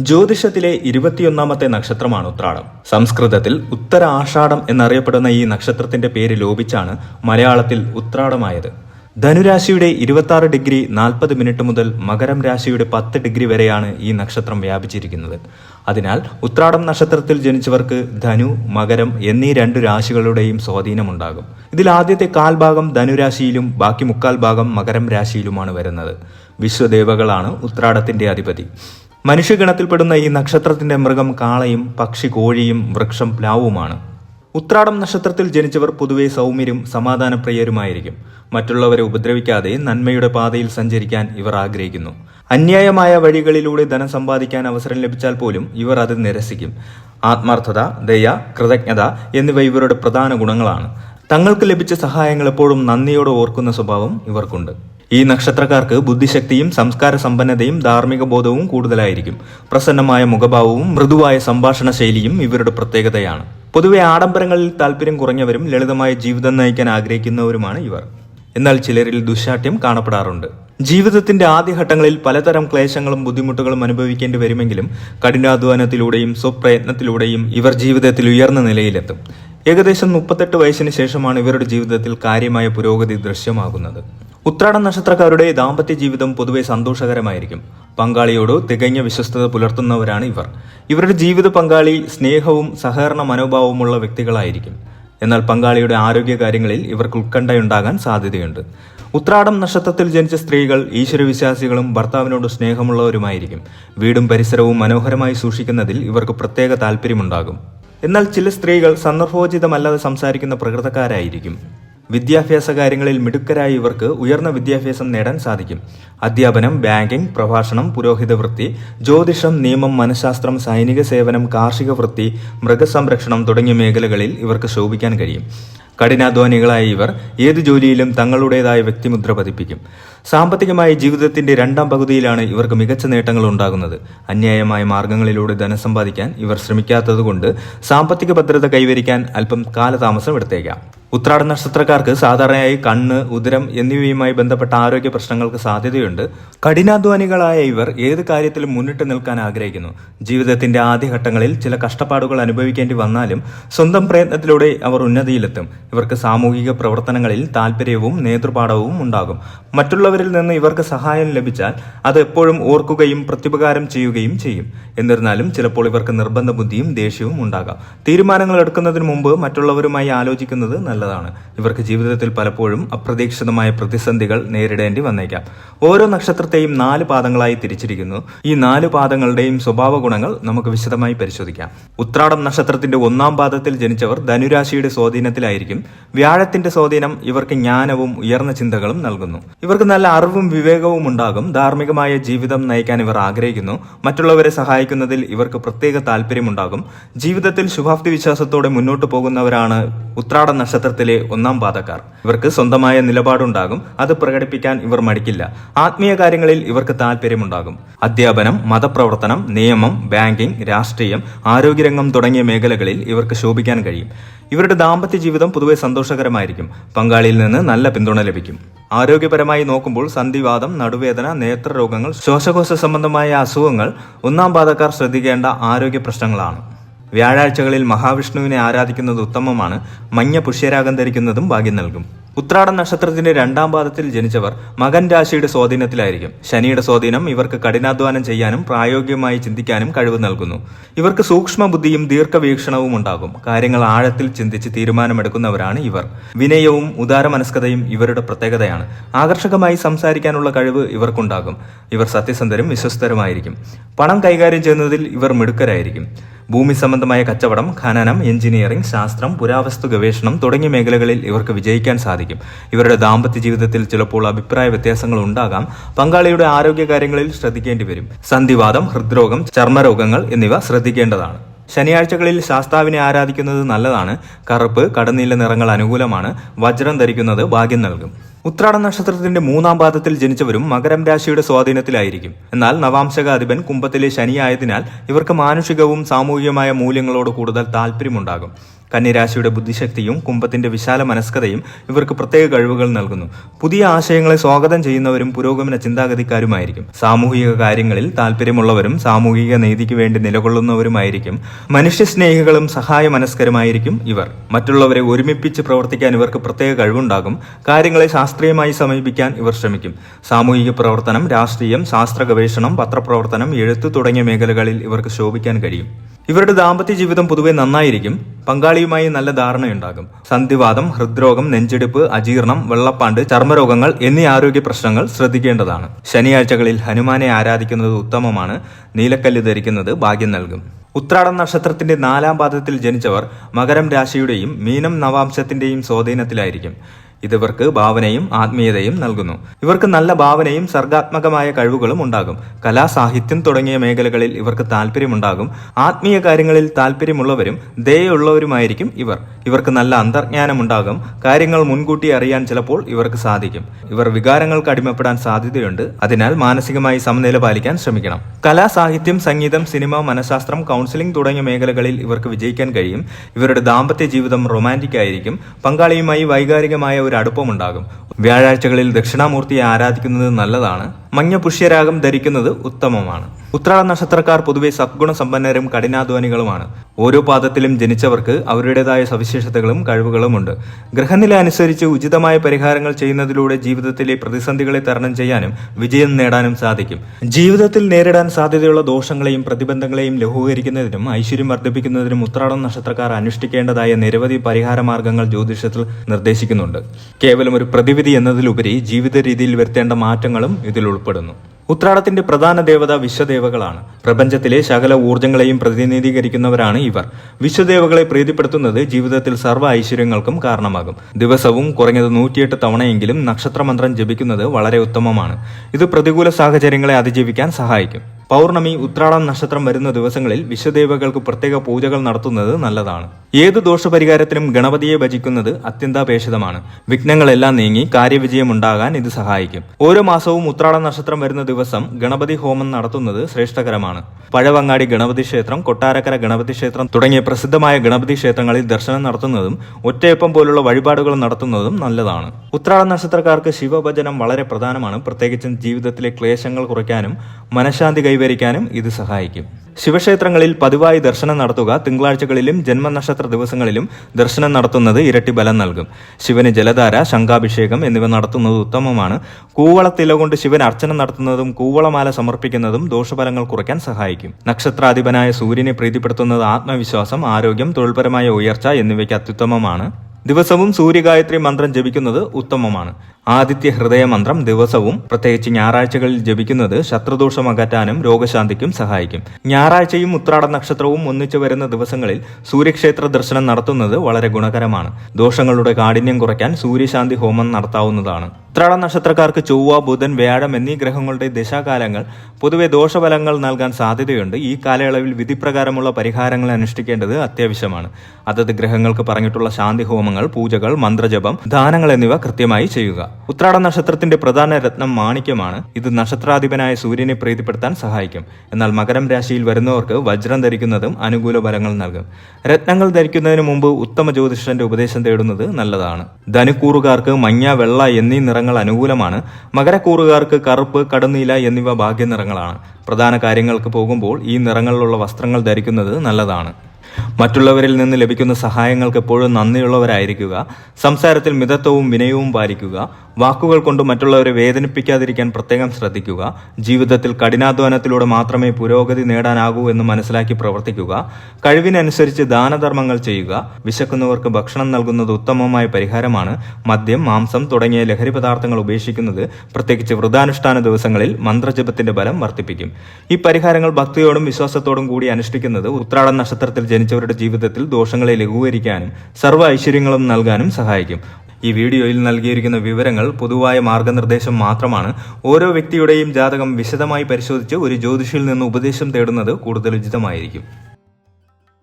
ജ്യോതിഷത്തിലെ ഇരുപത്തിയൊന്നാമത്തെ നക്ഷത്രമാണ് ഉത്രാടം. സംസ്കൃതത്തിൽ ഉത്തര ആഷാഢം എന്നറിയപ്പെടുന്ന ഈ നക്ഷത്രത്തിന്റെ പേര് ലോപിച്ചാണ് മലയാളത്തിൽ ഉത്രാടമായത്. ധനുരാശിയുടെ ഇരുപത്തി ഡിഗ്രി നാൽപ്പത് മിനിറ്റ് മുതൽ മകരം രാശിയുടെ പത്ത് ഡിഗ്രി വരെയാണ് ഈ നക്ഷത്രം വ്യാപിച്ചിരിക്കുന്നത്. അതിനാൽ ഉത്രാടം നക്ഷത്രത്തിൽ ജനിച്ചവർക്ക് ധനു മകരം എന്നീ രണ്ടു രാശികളുടെയും സ്വാധീനമുണ്ടാകും. ഇതിൽ ആദ്യത്തെ കാൽഭാഗം ധനുരാശിയിലും ബാക്കി മുക്കാൽ ഭാഗം മകരം രാശിയിലുമാണ് വരുന്നത്. വിശ്വദേവകളാണ് ഉത്രാടത്തിന്റെ അധിപതി. മനുഷ്യഗണത്തിൽപ്പെടുന്ന ഈ നക്ഷത്രത്തിന്റെ മൃഗം കാളയും പക്ഷി കോഴിയും വൃക്ഷം പ്ലാവുമാണ്. ഉത്രാടം നക്ഷത്രത്തിൽ ജനിച്ചവർ പൊതുവെ സൗമ്യരും സമാധാനപ്രിയരുമായിരിക്കും. മറ്റുള്ളവരെ ഉപദ്രവിക്കാതെ നന്മയുടെ പാതയിൽ സഞ്ചരിക്കാൻ ഇവർ ആഗ്രഹിക്കുന്നു. അന്യായമായ വഴികളിലൂടെ ധനം സമ്പാദിക്കാൻ അവസരം ലഭിച്ചാൽ പോലും ഇവർ അത് നിരസിക്കും. ആത്മാർത്ഥത ദയ കൃതജ്ഞത എന്നിവ ഇവരുടെ പ്രധാന ഗുണങ്ങളാണ്. തങ്ങൾക്ക് ലഭിച്ച സഹായങ്ങൾ എപ്പോഴും നന്ദിയോടെ ഓർക്കുന്ന സ്വഭാവം ഇവർക്കുണ്ട്. ഈ നക്ഷത്രക്കാർക്ക് ബുദ്ധിശക്തിയും സംസ്കാര സമ്പന്നതയും ധാർമ്മിക ബോധവും കൂടുതലായിരിക്കും. പ്രസന്നമായ മുഖഭാവവും മൃദുവായ സംഭാഷണ ശൈലിയും ഇവരുടെ പ്രത്യേകതയാണ്. പൊതുവെ ആഡംബരങ്ങളിൽ താല്പര്യം കുറഞ്ഞവരും ലളിതമായ ജീവിതം നയിക്കാൻ ആഗ്രഹിക്കുന്നവരുമാണ് ഇവർ. എന്നാൽ ചിലരിൽ ദുശാഠ്യം കാണപ്പെടാറുണ്ട്. ജീവിതത്തിന്റെ ആദ്യഘട്ടങ്ങളിൽ പലതരം ക്ലേശങ്ങളും ബുദ്ധിമുട്ടുകളും അനുഭവിക്കേണ്ടി വരുമെങ്കിലും കഠിനാധ്വാനത്തിലൂടെയും സ്വപ്രയത്നത്തിലൂടെയും ഇവർ ജീവിതത്തിൽ ഉയർന്ന നിലയിലെത്തും. ഏകദേശം മുപ്പത്തെട്ട് വയസ്സിന് ശേഷമാണ് ഇവരുടെ ജീവിതത്തിൽ കാര്യമായ പുരോഗതി ദൃശ്യമാകുന്നത്. ഉത്രാട നക്ഷത്രക്കാരുടെ ദാമ്പത്യ ജീവിതം പൊതുവെ സന്തോഷകരമായിരിക്കും. പങ്കാളിയോട് തികഞ്ഞ വിശ്വസ്തത പുലർത്തുന്നവരാണ് ഇവർ. ഇവരുടെ ജീവിത പങ്കാളി സ്നേഹവും സഹകരണ മനോഭാവവുമുള്ള വ്യക്തികളായിരിക്കും. എന്നാൽ പങ്കാളിയുടെ ആരോഗ്യ കാര്യങ്ങളിൽ ഇവർക്ക് ഉത്കണ്ഠയുണ്ടാകാൻ സാധ്യതയുണ്ട്. ഉത്രാടം നക്ഷത്രത്തിൽ ജനിച്ച സ്ത്രീകൾ ഈശ്വരവിശ്വാസികളും ഭർത്താവിനോട് സ്നേഹമുള്ളവരുമായിരിക്കും. വീടും പരിസരവും മനോഹരമായി സൂക്ഷിക്കുന്നതിൽ ഇവർക്ക് പ്രത്യേക താല്പര്യമുണ്ടാകും എന്നാൽ ചില സ്ത്രീകൾ സന്ദർഭോചിതമല്ലാതെ സംസാരിക്കുന്ന പ്രകൃതക്കാരായിരിക്കും. വിദ്യാഭ്യാസ കാര്യങ്ങളിൽ മിടുക്കരായ ഇവർക്ക് ഉയർന്ന വിദ്യാഭ്യാസം നേടാൻ സാധിക്കും. അധ്യാപനം ബാങ്കിംഗ് പ്രഭാഷണം പുരോഹിത വൃത്തി ജ്യോതിഷം നിയമം മനഃശാസ്ത്രം സൈനിക സേവനം കാർഷിക വൃത്തി മൃഗസംരക്ഷണം തുടങ്ങിയ മേഖലകളിൽ ഇവർക്ക് ശോഭിക്കാൻ കഴിയും. കഠിനാധ്വാനികളായ ഇവർ ഏത് ജോലിയിലും തങ്ങളുടേതായ വ്യക്തിമുദ്ര പതിപ്പിക്കും. സാമ്പത്തികമായ ജീവിതത്തിന്റെ രണ്ടാം പകുതിയിലാണ് ഇവർക്ക് മികച്ച നേട്ടങ്ങൾ ഉണ്ടാകുന്നത്. അന്യായമായ മാർഗങ്ങളിലൂടെ ധനം സമ്പാദിക്കാൻ ഇവർ ശ്രമിക്കാത്തതുകൊണ്ട് സാമ്പത്തിക ഭദ്രത കൈവരിക്കാൻ അല്പം കാലതാമസം എടുത്തേക്കാം. ഉത്രാട നക്ഷത്രക്കാർക്ക് സാധാരണയായി കണ്ണ് ഉദരം എന്നിവയുമായി ബന്ധപ്പെട്ട ആരോഗ്യ പ്രശ്നങ്ങൾക്ക് സാധ്യതയുണ്ട്. കഠിനാധ്വാനികളായ ഇവർ ഏത് കാര്യത്തിലും മുന്നിട്ട് നിൽക്കാൻ ആഗ്രഹിക്കുന്നു. ജീവിതത്തിന്റെ ആദ്യഘട്ടങ്ങളിൽ ചില കഷ്ടപ്പാടുകൾ അനുഭവിക്കേണ്ടി വന്നാലും സ്വന്തം പ്രയത്നത്തിലൂടെ അവർ ഉന്നതിയിലെത്തും. ഇവർക്ക് സാമൂഹിക പ്രവർത്തനങ്ങളിൽ താല്പര്യവും നേതൃപാഠവും ഉണ്ടാകും. മറ്റുള്ളവരിൽ നിന്ന് ഇവർക്ക് സഹായം ലഭിച്ചാൽ അത് എപ്പോഴും ഓർക്കുകയും പ്രത്യുപകാരം ചെയ്യുകയും ചെയ്യും. എന്നിരുന്നാലും ചിലപ്പോൾ ഇവർക്ക് നിർബന്ധ ബുദ്ധിയും ദേഷ്യവും ഉണ്ടാകാം. തീരുമാനങ്ങൾ എടുക്കുന്നതിന് മുമ്പ് മറ്റുള്ളവരുമായി ആലോചിക്കുന്നത് നല്ലതാണ്. ഇവർക്ക് ജീവിതത്തിൽ പലപ്പോഴും അപ്രതീക്ഷിതമായ പ്രതിസന്ധികൾ നേരിടേണ്ടി വന്നേക്കാം. ഓരോ നക്ഷത്രത്തെയും നാല് പാദങ്ങളായി തിരിച്ചിരിക്കുന്നു. ഈ നാല് പാദങ്ങളുടെയും സ്വഭാവ ഗുണങ്ങൾ നമുക്ക് വിശദമായി പരിശോധിക്കാം. ഉത്രാടം നക്ഷത്രത്തിന്റെ ഒന്നാം പാദത്തിൽ ജനിച്ചവർ ധനുരാശിയുടെ സ്വാധീനത്തിലായിരിക്കും. വ്യാഴത്തിന്റെ സ്വാധീനം ഇവർക്ക് ജ്ഞാനവും ഉയർന്ന ചിന്തകളും നൽകുന്നു. ഇവർക്ക് നല്ല അറിവും വിവേകവും ഉണ്ടാകും. ധാർമ്മികമായ ജീവിതം നയിക്കാൻ ഇവർ ആഗ്രഹിക്കുന്നു. മറ്റുള്ളവരെ സഹായിക്കുന്നതിൽ ഇവർക്ക് പ്രത്യേക താല്പര്യമുണ്ടാകും ജീവിതത്തിൽ ശുഭാപ്തി വിശ്വാസത്തോടെ മുന്നോട്ട് പോകുന്നവരാണ് ഉത്രാടം ഉത്രാട നക്ഷത്രത്തിലെ ഒന്നാം പാതക്കാർ ഇവർക്ക് സ്വന്തമായ നിലപാടുണ്ടാകും. അത് പ്രകടിപ്പിക്കാൻ ഇവർ മടിക്കില്ല. ആത്മീയ കാര്യങ്ങളിൽ ഇവർക്ക് താല്പര്യമുണ്ടാകും അധ്യാപനം മതപ്രവർത്തനം നിയമം ബാങ്കിംഗ് രാഷ്ട്രീയം ആരോഗ്യരംഗം തുടങ്ങിയ മേഖലകളിൽ ഇവർക്ക് ശോഭിക്കാൻ കഴിയും. ഇവരുടെ ദാമ്പത്യ ജീവിതം പൊതുവെ സന്തോഷകരമായിരിക്കും. പങ്കാളിയിൽ നിന്ന് നല്ല പിന്തുണ ലഭിക്കും. ആരോഗ്യപരമായി നോക്കുമ്പോൾ സന്ധിവാദം നടുവേദന നേത്രരോഗങ്ങൾ ശ്വാസകോശ സംബന്ധമായ അസുഖങ്ങൾ ഒന്നാം പാതക്കാർ ശ്രദ്ധിക്കേണ്ട ആരോഗ്യ പ്രശ്നങ്ങളാണ്. വ്യാഴാഴ്ചകളിൽ മഹാവിഷ്ണുവിനെ ആരാധിക്കുന്നത് ഉത്തമമാണ്. മഞ്ഞ പുഷ്യരാഗം ധരിക്കുന്നതും ഭാഗ്യം നൽകും. ഉത്രാടം നക്ഷത്രത്തിന്റെ രണ്ടാം പാദത്തിൽ ജനിച്ചവർ മകൻ രാശിയുടെ സ്വാധീനത്തിലായിരിക്കും. ശനിയുടെ സ്വാധീനം ഇവർക്ക് കഠിനാധ്വാനം ചെയ്യാനും പ്രായോഗികമായി ചിന്തിക്കാനും കഴിവ് നൽകുന്നു. ഇവർക്ക് സൂക്ഷ്മ ബുദ്ധിയും ദീർഘവീക്ഷണവും ഉണ്ടാകും. കാര്യങ്ങൾ ആഴത്തിൽ ചിന്തിച്ച് തീരുമാനമെടുക്കുന്നവരാണ് ഇവർ. വിനയവും ഉദാരമനസ്കതയും ഇവരുടെ പ്രത്യേകതയാണ്. ആകർഷകമായി സംസാരിക്കാനുള്ള കഴിവ് ഇവർക്കുണ്ടാകും. ഇവർ സത്യസന്ധരും വിശ്വസ്തരുമായിരിക്കും. പണം കൈകാര്യം ചെയ്യുന്നതിൽ ഇവർ മിടുക്കരായിരിക്കും. ഭൂമി സംബന്ധമായ കച്ചവടം ഖനനം എഞ്ചിനീയറിംഗ് ശാസ്ത്രം പുരാവസ്തു ഗവേഷണം തുടങ്ങിയ മേഖലകളിൽ ഇവർക്ക് വിജയിക്കാൻ സാധിക്കും. ഇവരുടെ ദാമ്പത്യ ജീവിതത്തിൽ ചിലപ്പോൾ അഭിപ്രായ വ്യത്യാസങ്ങൾ ഉണ്ടാകാം. പങ്കാളിയുടെ ആരോഗ്യകാര്യങ്ങളിൽ ശ്രദ്ധിക്കേണ്ടി വരും. സന്ധിവാദം ഹൃദ്രോഗം ചർമ്മരോഗങ്ങൾ എന്നിവ ശ്രദ്ധിക്കേണ്ടതാണ്. ശനിയാഴ്ചകളിൽ ശാസ്താവിനെ ആരാധിക്കുന്നത് നല്ലതാണ്. കറുപ്പ് കടനീല നിറങ്ങൾ അനുകൂലമാണ്. വജ്രം ധരിക്കുന്നത് ഭാഗ്യം നൽകും. ഉത്രാട നക്ഷത്രത്തിന്റെ മൂന്നാം പാദത്തിൽ ജനിച്ചവരും മകരം രാശിയുടെ സ്വാധീനത്തിലായിരിക്കും. എന്നാൽ നവാംശക അധിപൻ കുംഭത്തിലെ ശനിയായതിനാൽ ഇവർക്ക് മാനുഷികവും സാമൂഹികമായ മൂല്യങ്ങളോട് കൂടുതൽ താല്പര്യമുണ്ടാകും കന്യരാശിയുടെ ബുദ്ധിശക്തിയും കുംഭത്തിന്റെ വിശാല മനസ്കതയും ഇവർക്ക് പ്രത്യേക കഴിവുകൾ നൽകുന്നു. പുതിയ ആശയങ്ങളെ സ്വാഗതം ചെയ്യുന്നവരും പുരോഗമന ചിന്താഗതിക്കാരുമായിരിക്കും. സാമൂഹിക കാര്യങ്ങളിൽ താല്പര്യമുള്ളവരും സാമൂഹിക നീതിക്ക് വേണ്ടി നിലകൊള്ളുന്നവരുമായിരിക്കും. മനുഷ്യസ്നേഹികളും സഹായ മനസ്കരുമായിരിക്കും ഇവർ. മറ്റുള്ളവരെ ഒരുമിപ്പിച്ച് പ്രവർത്തിക്കാൻ ഇവർക്ക് പ്രത്യേക കഴിവുണ്ടാകും. കാര്യങ്ങളെ ശാസ്ത്രീയമായി സമീപിക്കാൻ ഇവർ ശ്രമിക്കും. സാമൂഹിക പ്രവർത്തനം രാഷ്ട്രീയം ശാസ്ത്ര ഗവേഷണം പത്രപ്രവർത്തനം എഴുത്ത് തുടങ്ങിയ മേഖലകളിൽ ഇവർക്ക് ശോഭിക്കാൻ കഴിയും. ഇവരുടെ ദാമ്പത്യ ജീവിതം പൊതുവെ നന്നായിരിക്കും. പങ്കാളിയുമായി നല്ല ധാരണയുണ്ടാകും. സന്ധിവാദം ഹൃദ്രോഗം നെഞ്ചെടുപ്പ് അജീർണം വെള്ളപ്പാണ്ട് ചർമ്മരോഗങ്ങൾ എന്നീ ആരോഗ്യ പ്രശ്നങ്ങൾ ശ്രദ്ധിക്കേണ്ടതാണ്. ശനിയാഴ്ചകളിൽ ഹനുമാനെ ആരാധിക്കുന്നത് ഉത്തമമാണ്. നീലക്കല്ല് ധരിക്കുന്നത് ഭാഗ്യം നൽകും. ഉത്രാടം നക്ഷത്രത്തിന്റെ നാലാം പാദത്തിൽ ജനിച്ചവർ മകരം രാശിയുടെയും മീനം നവാംശത്തിന്റെയും സ്വാധീനത്തിലായിരിക്കും. ഇതിവർക്ക് ഭാവനയും ആത്മീയതയും നൽകുന്നു. ഇവർക്ക് നല്ല ഭാവനയും സർഗാത്മകമായ കഴിവുകളും ഉണ്ടാകും. കലാ സാഹിത്യം തുടങ്ങിയ മേഖലകളിൽ ഇവർക്ക് താല്പര്യമുണ്ടാകും ആത്മീയ കാര്യങ്ങളിൽ താല്പര്യമുള്ളവരും ദയുള്ളവരുമായിരിക്കും ഇവർ. ഇവർക്ക് നല്ല അന്തർജ്ഞാനം ഉണ്ടാകും കാര്യങ്ങൾ മുൻകൂട്ടി അറിയാൻ ചിലപ്പോൾ ഇവർക്ക് സാധിക്കും. ഇവർ വികാരങ്ങൾക്ക് അടിമപ്പെടാൻ സാധ്യതയുണ്ട്. അതിനാൽ മാനസികമായി സമനില പാലിക്കാൻ ശ്രമിക്കണം. കലാ സാഹിത്യം സംഗീതം സിനിമ മനഃശാസ്ത്രം കൗൺസിലിംഗ് തുടങ്ങിയ മേഖലകളിൽ ഇവർക്ക് വിജയിക്കാൻ കഴിയും. ഇവരുടെ ദാമ്പത്യ ജീവിതം റൊമാന്റിക് ആയിരിക്കും. പങ്കാളിയുമായി വൈകാരികമായ ഒരു അടുപ്പമുണ്ടാകും. വ്യാഴാഴ്ചകളിൽ ദക്ഷിണാമൂർത്തിയെ ആരാധിക്കുന്നത് നല്ലതാണ്. മഞ്ഞ പുഷ്യരാഗം ധരിക്കുന്നത് ഉത്തമമാണ്. ഉത്രാട നക്ഷത്രക്കാർ പൊതുവെ സദ്ഗുണ സമ്പന്നരും കഠിനാധ്വാനികളുമാണ്. ഓരോ പാദത്തിലും ജനിച്ചവർക്ക് അവരുടേതായ സവിശേഷതകളും കഴിവുകളുമുണ്ട്. ഗ്രഹനില അനുസരിച്ച് ഉചിതമായ പരിഹാരങ്ങൾ ചെയ്യുന്നതിലൂടെ ജീവിതത്തിലെ പ്രതിസന്ധികളെ തരണം ചെയ്യാനും വിജയം നേടാനും സാധിക്കും. ജീവിതത്തിൽ നേരിടാൻ സാധ്യതയുള്ള ദോഷങ്ങളെയും പ്രതിബന്ധങ്ങളെയും ലഘൂകരിക്കുന്നതിനും ഐശ്വര്യം വർദ്ധിപ്പിക്കുന്നതിനും ഉത്രാടം നക്ഷത്രക്കാർ അനുഷ്ഠിക്കേണ്ടതായ നിരവധി പരിഹാര മാർഗങ്ങൾ ജ്യോതിഷത്തിൽ നിർദ്ദേശിക്കുന്നുണ്ട്. കേവലം ഒരു പ്രതിവിധി എന്നതിലുപരി ജീവിത രീതിയിൽ വരുത്തേണ്ട മാറ്റങ്ങളും ഇതിൽ ഉൾപ്പെടുന്നു. ഉത്രാടത്തിന്റെ പ്രധാന ദേവത വിശ്വദേവകളാണ്. പ്രപഞ്ചത്തിലെ ശകല ഊർജങ്ങളെയും പ്രതിനിധീകരിക്കുന്നവരാണ് ഇവർ. വിശ്വദേവകളെ പ്രീതിപ്പെടുത്തുന്നത് ജീവിതത്തിൽ സർവ ഐശ്വര്യങ്ങൾക്കും കാരണമാകും. ദിവസവും കുറഞ്ഞത് നൂറ്റിയെട്ട് തവണയെങ്കിലും നക്ഷത്രമന്ത്രം ജപിക്കുന്നത് വളരെ ഉത്തമമാണ്. ഇത് പ്രതികൂല സാഹചര്യങ്ങളെ അതിജീവിക്കാൻ സഹായിക്കും. പൗർണമി ഉത്രാടം നക്ഷത്രം വരുന്ന ദിവസങ്ങളിൽ വിശ്വദേവകൾക്ക് പ്രത്യേക പൂജകൾ നടത്തുന്നത് നല്ലതാണ്. ഏത് ദോഷപരിഹാരത്തിനും ഗണപതിയെ ഭജിക്കുന്നത് അത്യന്താപേക്ഷിതമാണ്. വിഘ്നങ്ങളെല്ലാം നീങ്ങി കാര്യവിജയം ഉണ്ടാകാൻ ഇത് സഹായിക്കും. ഓരോ മാസവും ഉത്രാടം നക്ഷത്രം വരുന്ന ദിവസം ഗണപതി ഹോമം നടത്തുന്നത് ശ്രേഷ്ഠകരമാണ്. പഴവങ്ങാടി ഗണപതി ക്ഷേത്രം കൊട്ടാരക്കര ഗണപതി ക്ഷേത്രം തുടങ്ങിയ പ്രസിദ്ധമായ ഗണപതി ക്ഷേത്രങ്ങളിൽ ദർശനം നടത്തുന്നതും ഒറ്റയപ്പം പോലുള്ള വഴിപാടുകൾ നടത്തുന്നതും നല്ലതാണ്. ഉത്രാടം നക്ഷത്രക്കാർക്ക് ശിവഭജനം വളരെ പ്രധാനമാണ്. പ്രത്യേകിച്ചും ജീവിതത്തിലെ ക്ലേശങ്ങൾ കുറയ്ക്കാനും മനഃശാന്തി കൈവരിക്കാനും ഇത് സഹായിക്കും. ശിവക്ഷേത്രങ്ങളിൽ പതിവായി ദർശനം നടത്തുക തിങ്കളാഴ്ചകളിലും ജന്മനക്ഷത്ര ദിവസങ്ങളിലും ദർശനം നടത്തുന്നത് ഇരട്ടി ബലം നൽകും. ശിവന് ജലധാര ശംഖാഭിഷേകം എന്നിവ നടത്തുന്നത് ഉത്തമമാണ്. കൂവളത്തില കൊണ്ട് ശിവൻ അർച്ചന നടത്തുന്നതും കൂവളമാല സമർപ്പിക്കുന്നതും ദോഷഫലങ്ങൾ കുറയ്ക്കാൻ സഹായിക്കും. നക്ഷത്രാധിപനായ സൂര്യനെ പ്രീതിപ്പെടുത്തുന്നത് ആത്മവിശ്വാസം ആരോഗ്യം തൊഴിൽപരമായ ഉയർച്ച എന്നിവയ്ക്ക് അത്യുത്തമമാണ്. ദിവസവും സൂര്യഗായത്രി മന്ത്രം ജപിക്കുന്നത് ഉത്തമമാണ്. ആദിത്യ ഹൃദയമന്ത്രം ദിവസവും പ്രത്യേകിച്ച് ഞായറാഴ്ചകളിൽ ജപിക്കുന്നത് ശത്രുദോഷം അകറ്റാനും രോഗശാന്തിക്കും സഹായിക്കും. ഞായറാഴ്ചയും ഉത്രാട നക്ഷത്രവും ഒന്നിച്ചു വരുന്ന ദിവസങ്ങളിൽ സൂര്യക്ഷേത്ര ദർശനം നടത്തുന്നത് വളരെ ഗുണകരമാണ്. ദോഷങ്ങളുടെ കാഠിന്യം കുറയ്ക്കാൻ സൂര്യശാന്തി ഹോമം നടത്താവുന്നതാണ്. ഉത്രാട നക്ഷത്രക്കാർക്ക് ചൊവ്വ ബുധൻ വ്യാഴം എന്നീ ഗ്രഹങ്ങളുടെ ദശാകാലങ്ങൾ പൊതുവെ ദോഷഫലങ്ങൾ നൽകാൻ സാധ്യതയുണ്ട്. ഈ കാലയളവിൽ വിധിപ്രകാരമുള്ള പരിഹാരങ്ങൾ അനുഷ്ഠിക്കേണ്ടത് അത്യാവശ്യമാണ്. അതത് ഗ്രഹങ്ങൾക്ക് പറഞ്ഞിട്ടുള്ള ശാന്തി ഹോമങ്ങൾ പൂജകൾ മന്ത്രജപം ദാനങ്ങൾ എന്നിവ കൃത്യമായി ചെയ്യുക. ഉത്രാട നക്ഷത്രത്തിന്റെ പ്രധാന രത്നം മാണിക്യമാണ്. ഇത് നക്ഷത്രാധിപനായ സൂര്യനെ പ്രീതിപ്പെടുത്താൻ സഹായിക്കും. എന്നാൽ മകരം രാശിയിൽ വരുന്നവർക്ക് വജ്രം ധരിക്കുന്നതും അനുകൂല ഫലങ്ങൾ നൽകും. രത്നങ്ങൾ ധരിക്കുന്നതിന് മുമ്പ് ഉത്തമ ജ്യോതിഷന്റെ ഉപദേശം തേടുന്നത് നല്ലതാണ്. ധനുക്കൂറുകാർക്ക് മഞ്ഞ വെള്ള എന്നീ നിറങ്ങൾ അനുകൂലമാണ്. മകരക്കൂറുകാർക്ക് കറുപ്പ് കടുനീല എന്നിവ ഭാഗ്യ നിറങ്ങളാണ് പ്രധാന കാര്യങ്ങൾക്ക് പോകുമ്പോൾ ഈ നിറങ്ങളിലുള്ള വസ്ത്രങ്ങൾ ധരിക്കുന്നത് നല്ലതാണ്. മറ്റുള്ളവരിൽ നിന്ന് ലഭിക്കുന്ന സഹായങ്ങൾക്ക് എപ്പോഴും നന്ദിയുള്ളവരായിരിക്കുക സംസാരത്തിൽ മിതത്വവും വിനയവും പാലിക്കുക വാക്കുകൾ കൊണ്ട് മറ്റുള്ളവരെ വേദനിപ്പിക്കാതിരിക്കാൻ പ്രത്യേകം ശ്രദ്ധിക്കുക ജീവിതത്തിൽ കഠിനാധ്വാനത്തിലൂടെ മാത്രമേ പുരോഗതി നേടാനാകൂ എന്ന് മനസ്സിലാക്കി പ്രവർത്തിക്കുക കഴിവിനനുസരിച്ച് ദാനധർമ്മങ്ങൾ ചെയ്യുക വിശക്കുന്നവർക്ക് ഭക്ഷണം നൽകുന്നത് ഉത്തമമായ പരിഹാരമാണ് മദ്യം മാംസം തുടങ്ങിയ ലഹരി പദാർത്ഥങ്ങൾ ഉപേക്ഷിക്കുന്നത് പ്രത്യേകിച്ച് വ്രതാനുഷ്ഠാന ദിവസങ്ങളിൽ മന്ത്രജപത്തിന്റെ ബലം വർദ്ധിപ്പിക്കും. ഈ പരിഹാരങ്ങൾ ഭക്തിയോടും വിശ്വാസത്തോടും കൂടി അനുഷ്ഠിക്കുന്നത് ഉത്രാട നക്ഷത്രത്തിൽ ജനിച്ചവരുടെ ജീവിതത്തിൽ ദോഷങ്ങളെ ലഘൂകരിക്കാനും സർവ ഐശ്വര്യങ്ങളും നൽകാനും സഹായിക്കും. ഈ വീഡിയോയിൽ നൽകിയിരിക്കുന്ന വിവരങ്ങൾ പൊതുവായ മാർഗനിർദ്ദേശം മാത്രമാണ്. ഓരോ വ്യക്തിയുടെയും ജാതകം വിശദമായി പരിശോധിച്ച് ഒരു ജ്യോതിഷിയിൽ നിന്ന് ഉപദേശം തേടുന്നത് കൂടുതൽ ഉചിതമായിരിക്കും.